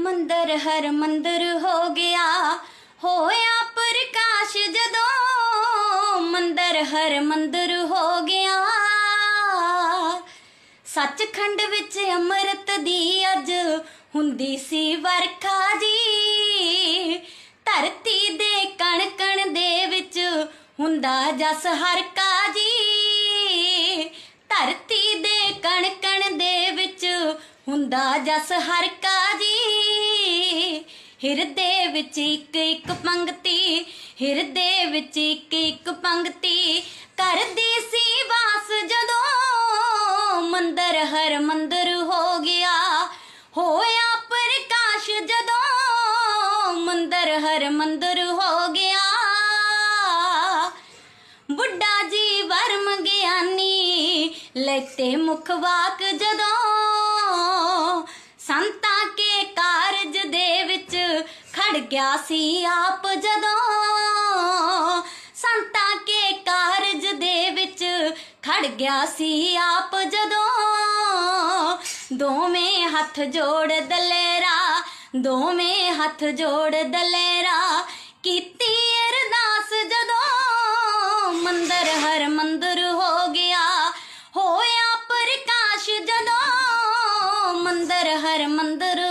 ਮੰਦਰ ਹਰ ਮੰਦਰ ਹੋ ਗਿਆ। ਹੋਇਆ ਪ੍ਰਕਾਸ਼ ਜਦੋਂ ਮੰਦਰ ਹਰ ਮੰਦਰ ਹੋ ਗਿਆ। ਸੱਚਖੰਡ ਵਿੱਚ ਅੰਮ੍ਰਿਤ ਦੀ ਅੱਜ ਹੁੰਦੀ ਸੀ ਵਰਖਾ ਜੀ। ਧਰਤੀ ਦੇ ਕਣ ਕਣ ਦੇ ਵਿੱਚ ਹੁੰਦਾ ਜਸ ਹਰ ਕਾ ਜੀ। ਧਰਤੀ ਦੇ ਕਣ ਕਣ ਦੇ ਵਿੱਚ ਹੁੰਦਾ ਜਸ ਹਰ ਕਾ ਜੀ। ਹਿਰਦੇ ਵਿੱਚ ਇੱਕ ਇੱਕ ਪੰਗਤੀ, ਹਿਰਦੇ ਵਿੱਚ ਇੱਕ ਇੱਕ ਪੰਕਤੀ ਕਰਦੀ ਸੀ ਵਾਸ ਜਦੋਂ ਮੰਦਰ ਹਰ ਮੰਦਰ ਹੋ ਗਿਆ। ਹੋਇਆ ਪ੍ਰਕਾਸ਼ ਜਦੋਂ ਮੰਦਰ ਹਰ ਮੰਦਰ ਹੋ ਗਿਆ। ਬੁੱਢਾ ਜੀ ਵਰਮ ਗਿਆਨੀ ਲੈਤੇ ਮੁਖ ਵਾਕ ਜਦੋਂ ਚੜ ਗਿਆ ਸੀ ਆਪ ਜਦੋਂ। ਸੰਤਾ ਕੇ ਕਾਰਜ ਦੇ ਵਿੱਚ ਖੜ ਗਿਆ ਸੀ ਆਪ ਜਦੋਂ। ਦੋਵੇਂ ਹੱਥ ਜੋੜ ਦਲੇਰਾ, ਦੋਵੇਂ ਹੱਥ ਜੋੜ ਦਲੇਰਾ। ਕੀਤੀ ਅਰਦਾਸ ਜਦੋਂ, ਮੰਦਰ ਹਰ ਮੰਦਰ ਹੋ ਗਿਆ। ਹੋਇਆ ਪ੍ਰਕਾਸ਼ ਜਦੋਂ, ਮੰਦਰ ਹਰ ਮੰਦਰ